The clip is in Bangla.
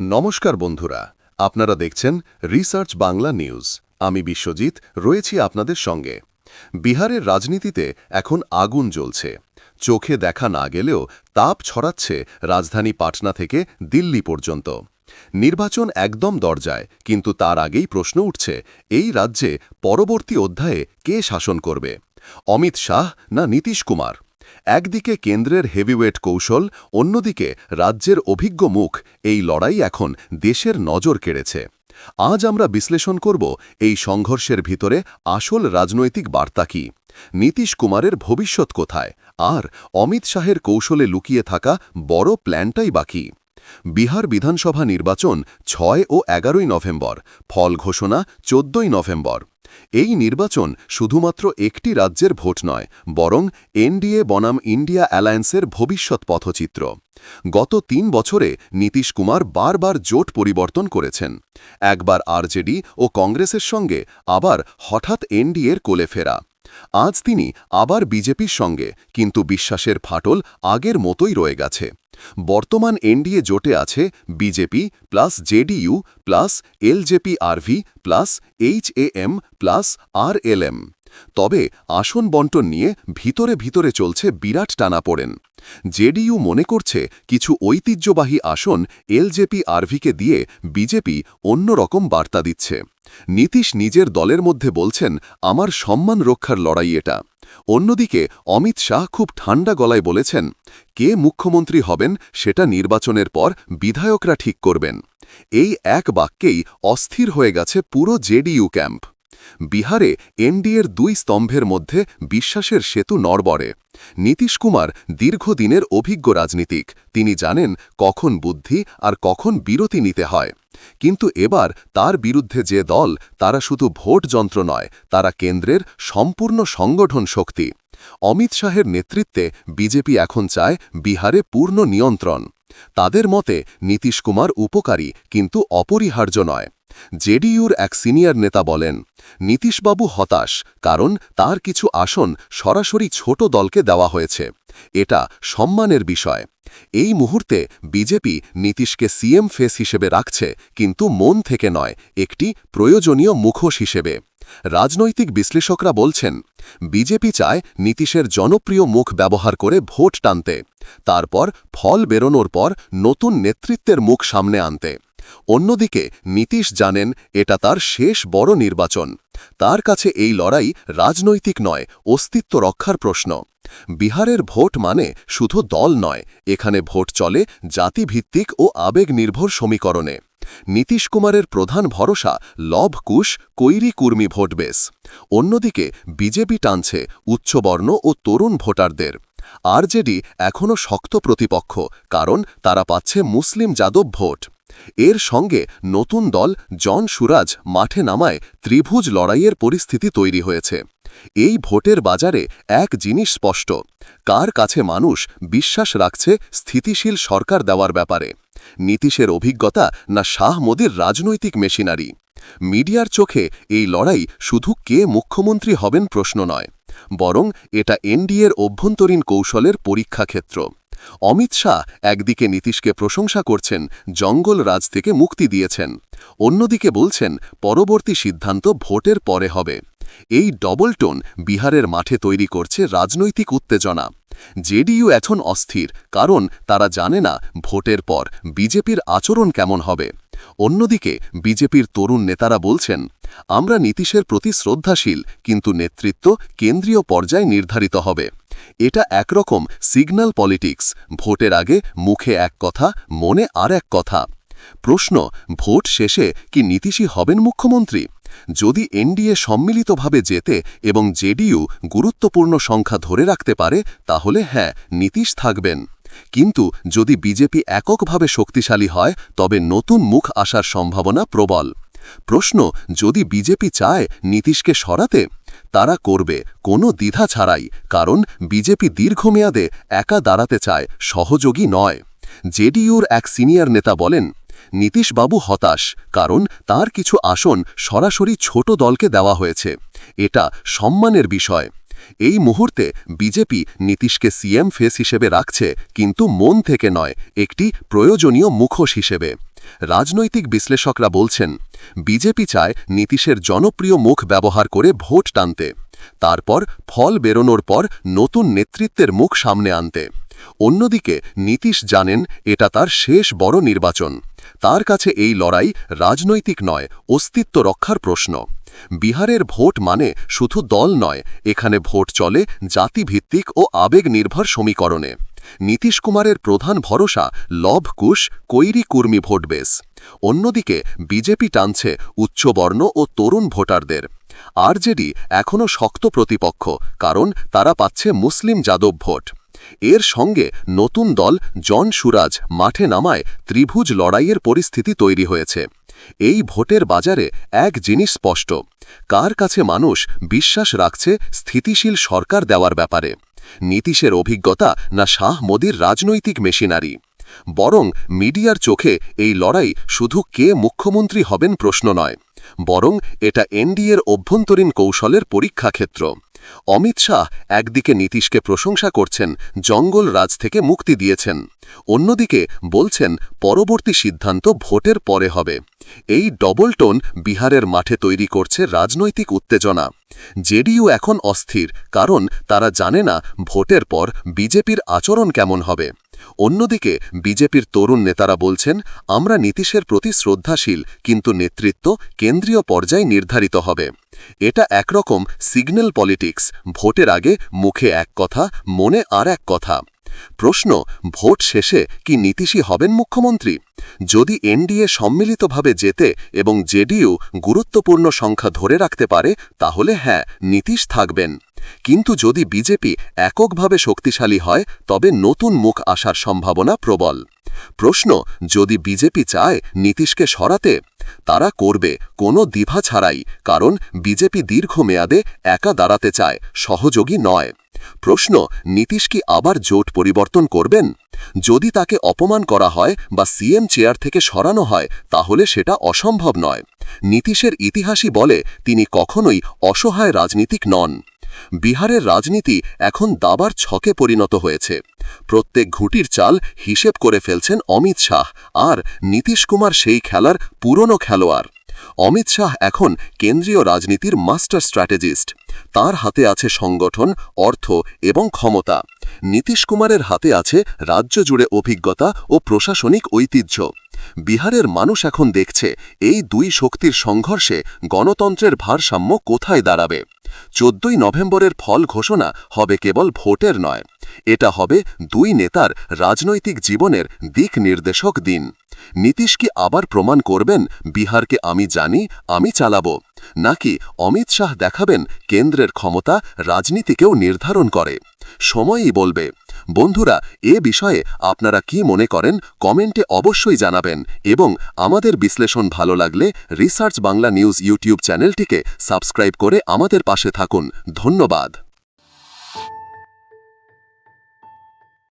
নমস্কার বন্ধুরা, আপনারা দেখছেন রিসার্চ বাংলা নিউজ আমি বিশ্বজিৎ, রয়েছি আপনাদের সঙ্গে। বিহারের রাজনীতিতে এখন আগুন জ্বলছে। চোখে দেখা না গেলেও তাপ ছড়াচ্ছে রাজধানী পাটনা থেকে দিল্লি পর্যন্ত। নির্বাচন একদম দরজায়, কিন্তু তার আগেই প্রশ্ন উঠছে, এই রাজ্যে পরবর্তী অধ্যায়ে কে শাসন করবে? অমিত শাহ না নীতিশ কুমার? একদিকে কেন্দ্রের হেভিওয়েট কৌশল, অন্যদিকে রাজ্যের অভিজ্ঞ মুখ। এই লড়াই এখন দেশের নজর কেড়েছে। আজ আমরা বিশ্লেষণ করব এই সংঘর্ষের ভিতরে আসল রাজনৈতিক বার্তা কী। নীতিশ কুমারের ভবিষ্যৎ কোথায়? আর অমিত শাহের কৌশলে লুকিয়ে থাকা বড় প্ল্যানটাই বাকি বিহার বিধানসভা নির্বাচন ছয় ও এগারোই নভেম্বর, ফল ঘোষণা চোদ্দই নভেম্বর। এই নির্বাচন শুধুমাত্র একটি রাজ্যের ভোট নয়, বরং এনডিএ বনাম ইন্ডিয়া অ্যালায়েন্সের ভবিষ্যৎ পথচিত্র। গত তিন বছরে নীতিশ কুমার বারবার জোট পরিবর্তন করেছেন। একবার আরজেডি ও কংগ্রেসের সঙ্গে আবার হঠাৎ এনডিএর কোলে ফেরা। আজ তিনি আবার বিজেপির সঙ্গে, কিন্তু বিশ্বাসের ফাটল আগের মতোই রয়ে গেছে। বর্তমান এনডিএ জোটে আছে BJP plus JDU plus LJP RV plus HAM plus RLM. তবে আসন বন্টন নিয়ে ভিতরে ভিতরে চলছে বিরাট টানাপোড়েন জেডিইউ মনে করছে কিছু ঐতিহ্যবাহী আসন এলজেপি আরভিকে দিয়ে বিজেপি অন্যরকম বার্তা দিচ্ছে। নীতিশ নিজের দলের মধ্যে বলছেন, আমার সম্মান রক্ষার লড়াই এটা। অন্যদিকে অমিত শাহ খুব ঠান্ডা গলায় বলেছেন, কে মুখ্যমন্ত্রী হবেন সেটা নির্বাচনের পর বিধায়করা ঠিক করবেন। এই এক বাক্যেই অস্থির হয়ে গেছে পুরো জেডিইউ ক্যাম্প। বিহারে এনডিএর দুই স্তম্ভের মধ্যে বিশ্বাসের সেতু নড়বড়ে। নীতিশ কুমার দীর্ঘদিনের অভিজ্ঞ রাজনীতিক। তিনি জানেন কখন বুদ্ধি আর কখন বিরতি নিতে হয়। কিন্তু এবার তার বিরুদ্ধে যে দল, তারা শুধু ভোট যন্ত্র নয়, তারা কেন্দ্রের সম্পূর্ণ সংগঠন শক্তি। অমিত শাহের নেতৃত্বে বিজেপি এখন চায় বিহারে পূর্ণ নিয়ন্ত্রণ। তাদের মতে নীতিশ কুমার উপকারী, কিন্তু অপরিহার্য নয়। জেডিইউর এক সিনিয়র নেতা বলেন, নীতিশবাবু হতাশ, কারণ তার কিছু আসন সরাসরি ছোট দলকে দেওয়া হয়েছে। এটা সম্মানের বিষয়। এই মুহূর্তে বিজেপি নীতিশকে সিএম ফেস হিসেবে রাখছে, কিন্তু মন থেকে নয়, একটি প্রয়োজনীয় মুখোশ হিসেবে। রাজনৈতিক বিশ্লেষকরা বলছেন, বিজেপি চায় নীতিশের জনপ্রিয় মুখ ব্যবহার করে ভোট টানতে, তারপর ফল বেরোনোর পর নতুন নেতৃত্বের মুখ সামনে আনতে। অন্যদিকে নীতিশ জানেন এটা তার শেষ বড় নির্বাচন। তার কাছে এই লড়াই রাজনৈতিক নয়, অস্তিত্ব রক্ষার প্রশ্ন। বিহারের ভোট মানে শুধু দল নয়, এখানে ভোট চলে জাতিভিত্তিক ও আবেগ নির্ভর সমীকরণে। নীতিশ কুমারের প্রধান ভরসা লভ কুশ, কৈরি কুর্মী ভোট বেস অন্যদিকে বিজেপি টানছে উচ্চবর্ণ ও তরুণ ভোটারদের। আরজেডি এখনও শক্ত প্রতিপক্ষ, কারণ তারা পাচ্ছে মুসলিম যাদব ভোট। এর সঙ্গে নতুন দল জন সুরাজ মাঠে নামায় ত্রিভুজ লড়াইয়ের পরিস্থিতি তৈরি হয়েছে। এই ভোটের বাজারে এক জিনিস স্পষ্ট, কার কাছে মানুষ বিশ্বাস রাখছে স্থিতিশীল সরকার দেওয়ার ব্যাপারে? নীতিশের অভিজ্ঞতা না শাহ মোদীর রাজনৈতিক মেশিনারি? মিডিয়ার চোখে এই লড়াই শুধু কে মুখ্যমন্ত্রী হবেন প্রশ্ন নয়, বরং এটা এনডিএর অভ্যন্তরীণ কৌশলের পরীক্ষাক্ষেত্র। অমিত শাহ একদিকে নীতিশকে প্রশংসা করছেন, জঙ্গল রাজ থেকে মুক্তি দিয়েছেন। অন্যদিকে বলছেন, পরবর্তী সিদ্ধান্ত ভোটের পরে হবে। এই ডবল টোন বিহারের মাঠে তৈরি করছে রাজনৈতিক উত্তেজনা। জেডিইউ এখন অস্থির, কারণ তারা জানে না ভোটের পর বিজেপির আচরণ কেমন হবে। অন্যদিকে বিজেপির তরুণ নেতারা বলছেন, আমরা নীতিশের প্রতি শ্রদ্ধাশীল, কিন্তু নেতৃত্ব কেন্দ্রীয় পর্যায়ে নির্ধারিত হবে। এটা একরকম সিগন্যাল পলিটিক্স ভোটের আগে মুখে এক কথা, মনে আর এক কথা। প্রশ্ন, ভোট শেষে কি নীতিশই হবেন মুখ্যমন্ত্রী? যদি এনডিএ সম্মিলিতভাবে যেতে এবং জেডিইউ গুরুত্বপূর্ণ সংখ্যা ধরে রাখতে পারে, তাহলে হ্যাঁ নীতিশ থাকবেন। কিন্তু যদি বিজেপি এককভাবে শক্তিশালী হয়, তবে নতুন মুখ আসার সম্ভাবনা প্রবল। প্রশ্ন, যদি বিজেপি চায় নীতিশকে সরাতে, তারা করবে, কোনো দ্বিধা ছাড়াই, কারণ বিজেপি দীর্ঘমেয়াদে একা দাঁড়াতে চায়, সহযোগী নয়। জেডিইউর এক সিনিয়র নেতা বলেন, নীতিশবাবু হতাশ, কারণ তার কিছু আসন সরাসরি ছোট দলকে দেওয়া হয়েছে। এটা সম্মানের বিষয়। এই মুহূর্তে বিজেপি নীতিশকে সিএম ফেস হিসেবে রাখছে, কিন্তু মন থেকে নয়, একটি প্রয়োজনীয় মুখোশ হিসেবে। রাজনৈতিক বিশ্লেষকরা বলছেন, বিজেপি চায় নীতিশের জনপ্রিয় মুখ ব্যবহার করে ভোট টানতে, তারপর ফল বেরোনোর পর নতুন নেতৃত্বের মুখ সামনে আনতে। অন্যদিকে নীতিশ জানেন এটা তার শেষ বড় নির্বাচন। তার কাছে এই লড়াই রাজনৈতিক নয়, অস্তিত্ব রক্ষার প্রশ্ন। বিহারের ভোট মানে শুধু দল নয়, এখানে ভোট চলে জাতিভিত্তিক ও আবেগ নির্ভর সমীকরণে। নীতিশ কুমারের প্রধান ভরসা লভ কুশ, কৈরি কুর্মী ভোট বেস অন্যদিকে বিজেপি টানছে উচ্চবর্ণ ও তরুণ ভোটারদের। আরজেডি এখনও শক্ত প্রতিপক্ষ, কারণ তারা পাচ্ছে মুসলিম যাদব ভোট। এর সঙ্গে নতুন দল জন সুরাজ মাঠে নামায় ত্রিভুজ লড়াইয়ের পরিস্থিতি তৈরি হয়েছে। এই ভোটের বাজারে এক জিনিস স্পষ্ট, কার কাছে মানুষ বিশ্বাস রাখছে স্থিতিশীল সরকার দেওয়ার ব্যাপারে। নীতিশের অভিজ্ঞতা না শাহ মোদীর রাজনৈতিক মেশিনারি। বরং মিডিয়ার চোখে এই লড়াই শুধু কে মুখ্যমন্ত্রী হবেন প্রশ্ন নয়। বরং এটা এনডিএর অভ্যন্তরীণ কৌশলের পরীক্ষাক্ষেত্র। অমিত শাহ একদিকে নীতিশকে প্রশংসা করছেন, জঙ্গল রাজ থেকে মুক্তি দিয়েছেন। অন্যদিকে বলছেন, পরবর্তী সিদ্ধান্ত ভোটের পরে হবে। এই ডবল টোন বিহারের মাঠে তৈরি করছে রাজনৈতিক উত্তেজনা। জেডিইউ এখন অস্থির, কারণ তারা জানে না ভোটের পর বিজেপির আচরণ কেমন হবে। অন্যদিকে, বিজেপির তরুণ নেতারা বলছেন, আমরা নীতিশের প্রতি শ্রদ্ধাশীল, কিন্তু নেতৃত্ব কেন্দ্রীয় পর্যায়ে নির্ধারিত হবে। এটা একরকম সিগন্যাল পলিটিক্স ভোটের আগে মুখে এক কথা, মনে আর এক কথা। প্রশ্ন, ভোট শেষে কি নীতিশই হবেন মুখ্যমন্ত্রী? যদি এনডিএ সম্মিলিতভাবে যেতে এবং জেডিইউ গুরুত্বপূর্ণ সংখ্যা ধরে রাখতে পারে, তাহলে হ্যাঁ নীতিশ থাকবেন। কিন্তু যদি বিজেপি এককভাবে শক্তিশালী হয়, তবে নতুন মুখ আসার সম্ভাবনা প্রবল। প্রশ্ন, যদি বিজেপি চায় নীতিশকে সরাতে, তারা করবে, কোনো দ্বিভা ছাড়াই, কারণ বিজেপি দীর্ঘমেয়াদে একা দাঁড়াতে চায়, সহযোগী নয়। প্রশ্ন, নীতিশ কি আবার জোট পরিবর্তন করবেন? যদি তাকে অপমান করা হয় বা সিএম চেয়ার থেকে সরানো হয়, তাহলে সেটা অসম্ভব নয়। নীতিশের ইতিহাসই বলে তিনি কখনোই অসহায় রাজনীতিক নন। বিহারের রাজনীতি এখন দাবার ছকে পরিণত হয়েছে। প্রত্যেক ঘুঁটির চাল হিসেব করে ফেলছেন অমিত শাহ, আর নীতিশ কুমার সেই খেলার পুরনো খেলোয়াড়। অমিত শাহ এখন কেন্দ্রীয় রাজনীতির মাস্টার স্ট্র্যাটেজিস্ট। তার হাতে আছে সংগঠন, অর্থ এবং ক্ষমতা। নীতিশ কুমারের হাতে আছে রাজ্য জুড়ে অভিজ্ঞতা ও প্রশাসনিক ঐতিহ্য। বিহারের মানুষ এখন দেখছে এই দুই শক্তির সংঘর্ষে গণতন্ত্রের ভারসাম্য কোথায় দাঁড়াবে। চোদ্দই নভেম্বরের ফল ঘোষণা হবে কেবল ভোটের নয়। এটা হবে দুই নেতার রাজনৈতিক জীবনের দিক নির্দেশক দিন। নীতিশ কি আবার প্রমাণ করবেন, বিহারকে আমি জানি, আমি চালাব? নাকি অমিত শাহ দেখাবেন কেন্দ্রের ক্ষমতা রাজনীতিকেও নির্ধারণ করে? সময়ই বলবে। বন্ধুরা, এ বিষয়ে আপনারা কি মনে করেন, কমেন্টে অবশ্যই জানাবেন এবং আমাদের বিশ্লেষণ ভালো লাগলে রিসার্চ বাংলা নিউজ ইউটিউব চ্যানেলটিকে সাবস্ক্রাইব করে আমাদের পাশে থাকুন। ধন্যবাদ।